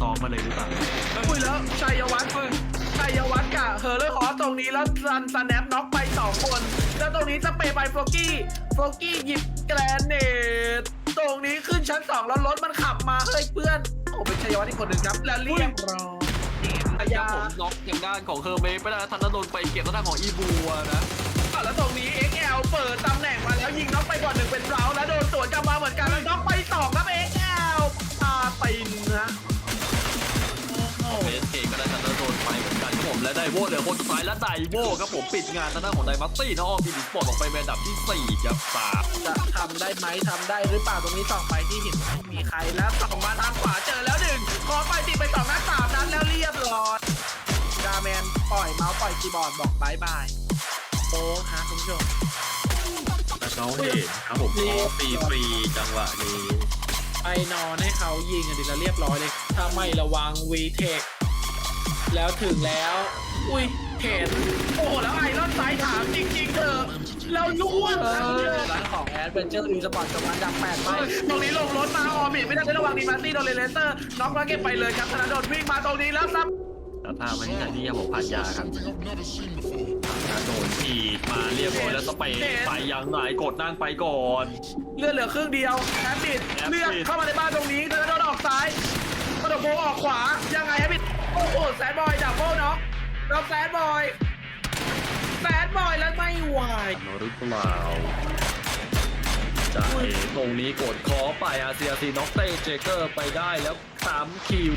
ซ้อมมาเลยหรือเปล่าอุ้ยแล้วชัยวัฒน์ชัยวัฒน์กับเฮอร์เลอร์ฮอสตรงนี้แล้วซันซันแนปน็อกไปสองคน แล้วตรงนี้สเปย์ไปโฟกี้โฟกี้หยิบแกรนเนตตรงนี้ขึ้นชั้นสองแล้วรถมันขับมาเฮ้ยเพื่อนโอ้เป็นชัยวัฒน์อีกคนหนึ่งครับแล้วเรียบร้อยแต่ยังผมน็อกทางด้านของเฮอร์เมสไปแล้วธนดลไปเก็บทางด้านของอีบัวนะอะแล้วตรงนี้ XL เปิดตำแหน่งมาแล้วยิงน็อกไปก่อนหนึ่งเป็นเราแล้วโดนสวนกลับมาเหมือนกันแล้วน็อก โวเหลือคนสุดท้ายและไดโวครับผมปิดงานทางด้านของไดมัตตี้นะออมดีดิสปอร์ตออกไปเป็นอันดับที่สี่ครับสามจะทำได้ไหมทำได้หรือเปล่าตรงนี้ส่องไปที่หินมีใครแล้วสองมาทางขวาเจอแล้วหนึ่งขอไปติดไปสองนัดสามนัดแล้วเรียบร้อยดาแมนปล่อยเมาส์ปล่อยคีย์บอร์ดบอกบายบายโอ้ฮะคุณผู้ชมแล้วเขาเห็นครับผมขอฟรีฟรีจังหวะนี้ไปนอนให้เขายิงอันนี้แล้วเรียบร้อยเลย ถ้าไม่ระวังวีเทคแล้วถึงแล้ว อุ้ยเห็นโอ้โหแล้วไอรอนไซด์ถามจริงๆเถอะเราล่วงแล้วร้านของแอดเวนเจอร์รีสปอร์ตกับวันดับแปดไปตรงนี้ลงรถมาออมิไม่ได้ใช้ระวังดีมาร์ตี้โดนเลเลสเตอร์น็อกแล้วเก็บไปเลยครับธนาโดนวิ่งมาตรงนี้แล้วซับแล้วภาพมาที่ไหนที่ยาผมผ่านยาครับโดนถีบมาเรียบร้อยแล้วสเปย์ไปยังไหนกดนั่งไปก่อนเลือดเหลือครึ่งเดียวแอปปิดแอปปิดเลือดเข้ามาในบ้านตรงนี้ธนาโดนออกซ้ายกระโดดโบออกขวายังไงแอปปิดโอ้โหแซดบอยดับโบน็อก แล้วแซดบอยแซดบอยแล้วไม่ไหวหรือเปล่าจ่าเอตรงนี้กดคอไปอาเซียซีน็อกเต้เจเกอร์ไปได้แล้วสามคิว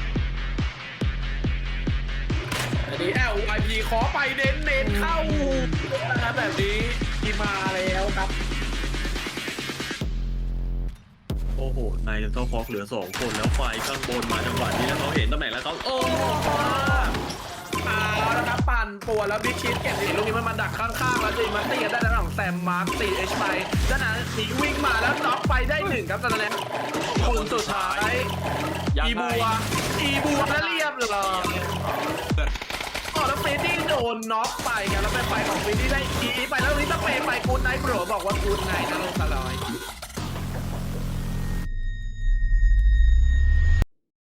อันนี้ LYP ขอไปเน้นเน้นๆเข้านะครับแบบนี้ที่มาแล้วครับ โอ้โหนายเจ้าฟอกเหลือสองคนแล้วไฟข้างบนมาจังหวะนี้แล้วเขาเห็นตำแหน่งแล้วเขาโอ้เอา แล้วครับปั่นป่วแล้วบิ๊กชิดเก็บสิลูกนี้มันมาดักข้างๆแล้วจีมาตีกันได้านของแซมมาร์คตีเอชไปด้านนั้นหนีวิ่งมาแล้วน็อกไปได้หนึ่งครับตอนนั้นคนสุดท้ายอีบัวอีบัวแล้วเรียบร้อยอ๋อแล้วเฟรดดี้โดนน็อกไปครับแล้วเป็นไฟของเฟรดดี้ได้อีไปแล้วนี้ต้องเปไปกูดไนท์โปรบอกว่ากูดไนท์นะลงตลอย